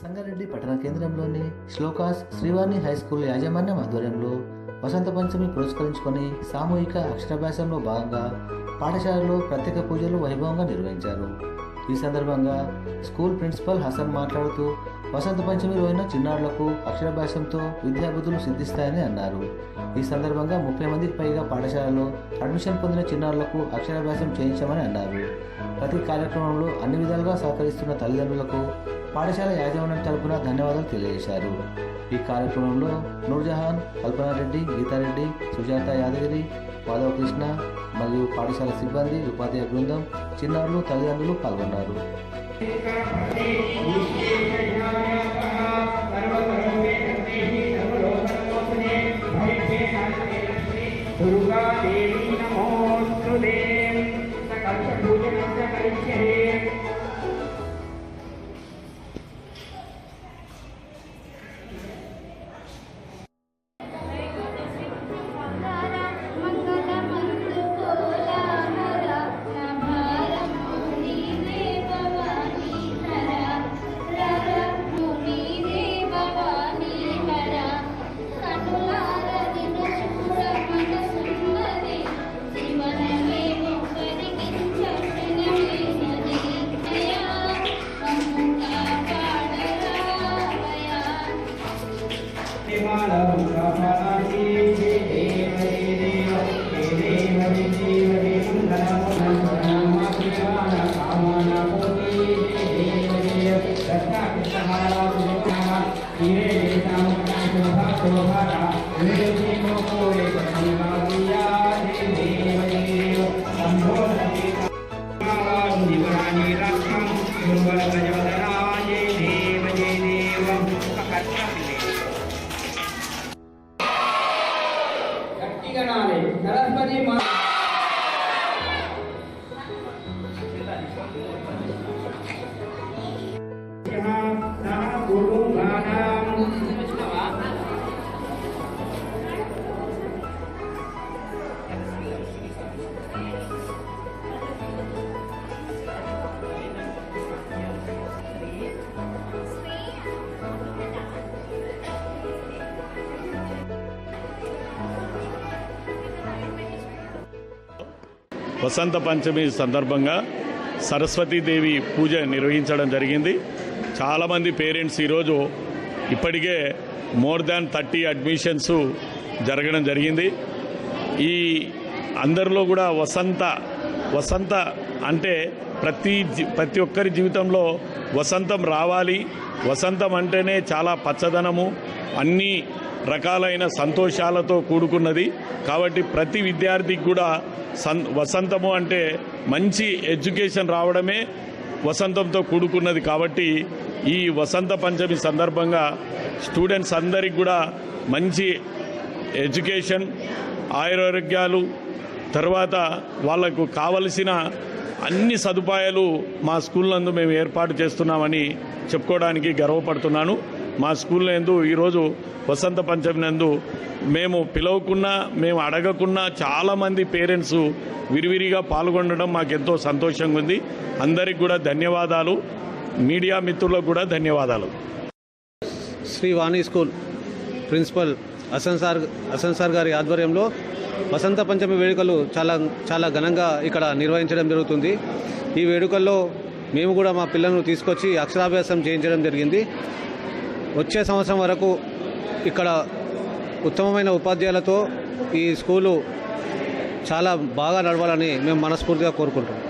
సంగారెడ్డి పట్టణ కేంద్రంలోని shlokas Srivani high school యాజమాన్యం ఆధ్వర్యంలో వసంత పంచమి పురస్కరించుకొని సామూహిక అక్షరాభ్యాసంలో భాగంగా పాఠశాలలో ప్రత్యేక పూజలు వైభవంగా నిర్వహించారు. ఈ సందర్భంగా స్కూల్ ప్రిన్సిపల్ హసన్ మాట్లాడుతూ వసంత పంచమి రోజున చిన్నారులకు అక్షరాభ్యాసంతో విద్యాబుద్ధులు సిద్ధిస్తాయని అన్నారు. ఈ సందర్భంగా ముప్పై మందికి పైగా పాఠశాలలో అడ్మిషన్ పొందిన చిన్నారులకు అక్షరాభ్యాసం చేయించామని అన్నారు. ప్రతి కార్యక్రమంలో అన్ని విధాలుగా సహకరిస్తున్న తల్లిదండ్రులకు పాఠశాల యాజమాన్యం తరపున ధన్యవాదాలు తెలియజేశారు. ఈ కార్యక్రమంలో నూర్జహాన్ కల్పనారెడ్డి గీతారెడ్డి సుజాత యాదగిరి మాధవ కృష్ణ మరియు పాఠశాల సిబ్బంది ఉపాధ్యాయ బృందం చిన్నారులు తల్లిదండ్రులు పాల్గొన్నారు. దుర్గా సకల పూజ గట్టిగా నాలే సరస్వతి మా వసంత పంచమి సందర్భంగా సరస్వతీదేవి పూజ నిర్వహించడం జరిగింది. చాలామంది పేరెంట్స్ ఈరోజు ఇప్పటికే మోర్ దాన్ థర్టీ అడ్మిషన్స్ జరగడం జరిగింది. ఈ అందరిలో కూడా వసంత వసంత అంటే ప్రతి జీ- ప్రతి ఒక్కరి జీవితంలో వసంతం రావాలి. వసంతం అంటేనే చాలా పచ్చదనము. అన్నీ రకాలైన సంతోషాలతో కూడుకున్నది. కాబట్టి ప్రతి విద్యార్థికి కూడా సన్ వసంతము అంటే మంచి ఎడ్యుకేషన్ రావడమే వసంతంతో కూడుకున్నది. కాబట్టి ఈ వసంత పంచమి సందర్భంగా స్టూడెంట్స్ అందరికి కూడా మంచి ఎడ్యుకేషన్ ఆయురారోగ్యాలు తర్వాత వాళ్ళకు కావలసిన అన్ని సదుపాయాలు మా స్కూల్ నందు మేము ఏర్పాటు చేస్తున్నామని చెప్పుకోవడానికి గర్వపడుతున్నాను. మా స్కూల్ నందు ఈరోజు వసంత పంచమి నందు మేము పిలవకున్నా మేము అడగకున్నా చాలామంది పేరెంట్స్ విరివిరిగా పాల్గొనడం మాకెంతో సంతోషంగా ఉంది. అందరికి కూడా ధన్యవాదాలు. మీడియా మిత్రులకు కూడా ధన్యవాదాలు. Shri Vani school principal Hasan sir Hasan sir గారి ఆధ్వర్యంలో వసంత పంచమి వేడుకలు చాలా చాలా ఘనంగా ఇక్కడ నిర్వహించడం జరుగుతుంది. ఈ వేడుకల్లో మేము కూడా మా పిల్లలను తీసుకొచ్చి అక్షరాభ్యాసం చేయించడం జరిగింది. వచ్చే సంవత్సరం వరకు ఇక్కడ ఉత్తమమైన ఉపాధ్యాయులతో ఈ స్కూలు చాలా బాగా నడవాలని మేము మనస్ఫూర్తిగా కోరుకుంటున్నాం.